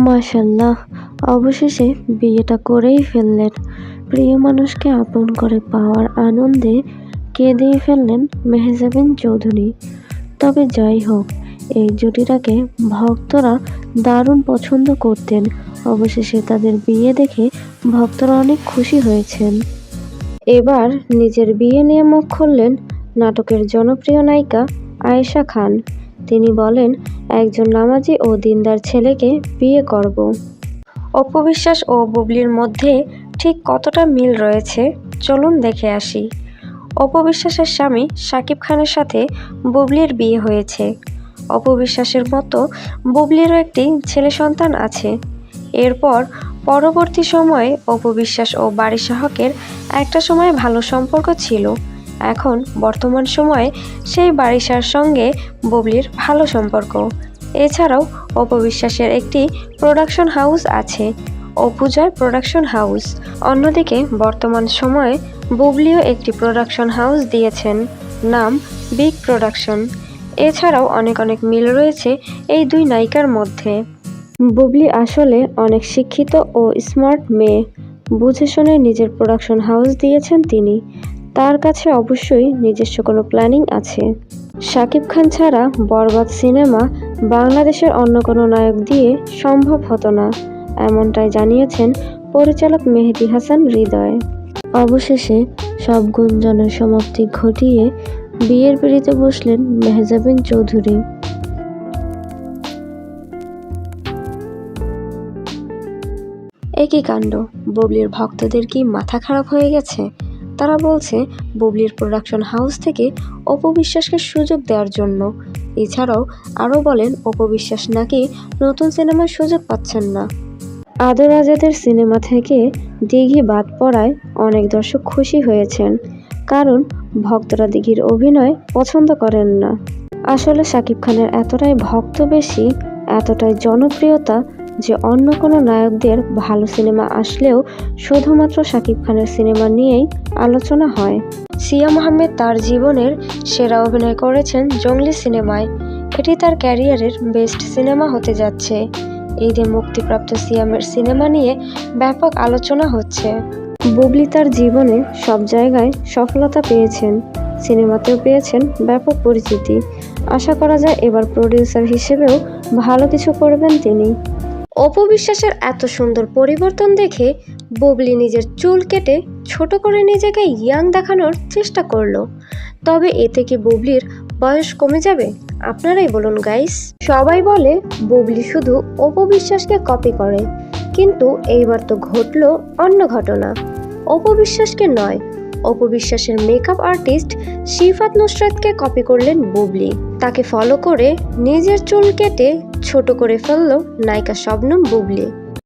মাশাল্লাহ, অবশেষে বিয়েটা করেই ফেললেন। প্রিয় মানুষকে আপন করে পাওয়ার আনন্দে কেঁদেই ফেললেন মেহজাবিন চৌধুরী। তবে যাই হোক, এই জুটিটাকে ভক্তরা দারুণ পছন্দ করতেন। অবশেষে তাদের বিয়ে দেখে ভক্তরা অনেক খুশি হয়েছেন। এবার নিজের বিয়ে নিয়ে মুখ খুললেন নাটকের জনপ্রিয় নায়িকা আয়েশা খান। তিনি বলেন, একজন নামাজি ও দিনদার ছেলেকে বিয়ে করব। অপবিশ্বাস ও বুবলির মধ্যে ঠিক কতটা মিল রয়েছে, চলুন দেখে আসি। অপবিশ্বাসের স্বামী শাকিব খানের সাথে বুবলির বিয়ে হয়েছে। অপবিশ্বাসের মতো বুবলিরও একটি ছেলে সন্তান আছে। এরপর পরবর্তী সময়ে অপবিশ্বাস ও বাড়ি সাহকের একটা সময় ভালো সম্পর্ক ছিল। এখন বর্তমান সময়ে সেই বারিশার সঙ্গে ববলির ভালো সম্পর্ক। এছাড়াও অপবিশ্বাসের একটি প্রোডাকশন হাউস আছে, অপুজয় প্রোডাকশন হাউস অন্যদিকে বর্তমান সময়ে বুবলিও একটি প্রোডাকশন হাউস দিয়েছেন, নাম বিগ প্রোডাকশন এছাড়াও অনেক অনেক মিল রয়েছে এই দুই নায়িকার মধ্যে। বুবলি আসলে অনেক শিক্ষিত ও স্মার্ট মেয়ে। বুঝে শুনে নিজের প্রোডাকশন হাউস দিয়েছেন তিনি। তার কাছে অবশ্যই নিজস্ব কোনো প্ল্যানিং আছে। শাকিব খান ছাড়া বরবাদ সিনেমা বাংলাদেশের অন্য কোনো নায়ক দিয়ে সম্ভব হতো না, এমনটাই জানিয়েছেন পরিচালক মেহেদি হাসান হৃদয়। অবশেষে সব গুঞ্জনের সমাপ্তি ঘটিয়ে বিয়ের পিড়িতে বসলেন মেহজাবিন চৌধুরী। একই কাণ্ড, বুবলির ভক্তদের কি মাথা খারাপ হয়ে গেছে? তারা বলছে, বুবলির প্রোডাকশন হাউস থেকে অপবিশ্বাসকে সুযোগ দেওয়ার জন্য। এছাড়াও আরও বলেন, অপবিশ্বাস নাকি নতুন সিনেমার সুযোগ পাচ্ছেন না। আদর আজাদের সিনেমা থেকে দিঘি বাদ পড়ায় অনেক দর্শক খুশি হয়েছেন, কারণ ভক্তরা দিঘির অভিনয় পছন্দ করেন না। আসলে শাকিব খানের এতটাই ভক্ত বেশি, এতটাই জনপ্রিয়তা যে অন্য কোনো নায়কদের ভালো সিনেমা আসলেও শুধুমাত্র শাকিব খানের সিনেমা নিয়েই আলোচনা হয়। সিয়া মোহাম্মেদ তার জীবনের সেরা অভিনয় করেছেন জঙ্গলি সিনেমায়। এটি তার ক্যারিয়ারের বেস্ট সিনেমা হতে যাচ্ছে। ঈদে মুক্তিপ্রাপ্ত সিয়ামের সিনেমা নিয়ে ব্যাপক আলোচনা হচ্ছে। বুবলি তার জীবনে সব জায়গায় সফলতা পেয়েছেন, সিনেমাতেও পেয়েছেন ব্যাপক পরিচিতি। আশা করা যায় এবার প্রডিউসার হিসেবেও ভালো কিছু করবেন তিনি। অপবিশ্বাসের এত সুন্দর পরিবর্তন দেখে বুবলি নিজের চুল কেটে ছোট করে নিজেকে ইয়াং দেখানোর চেষ্টা করল। তবে এতে কি বুবলির বয়স কমে যাবে? আপনারাই বলুন, গাইস। সবাই বলে বুবলি শুধু অপবিশ্বাসকে কপি করে। কিন্তু এইবার তো ঘটলো অন্য ঘটনা। অপবিশ্বাসকে নয় অপবিশ্বাসের মেকআপ আর্টিস্ট শিফাত নুসরাতকে কপি করলেন বুবলি। তাকে ফলো করে নিজের চুল কেটে ছোট করে ফেলল নায়িকা শবনম বুবলি।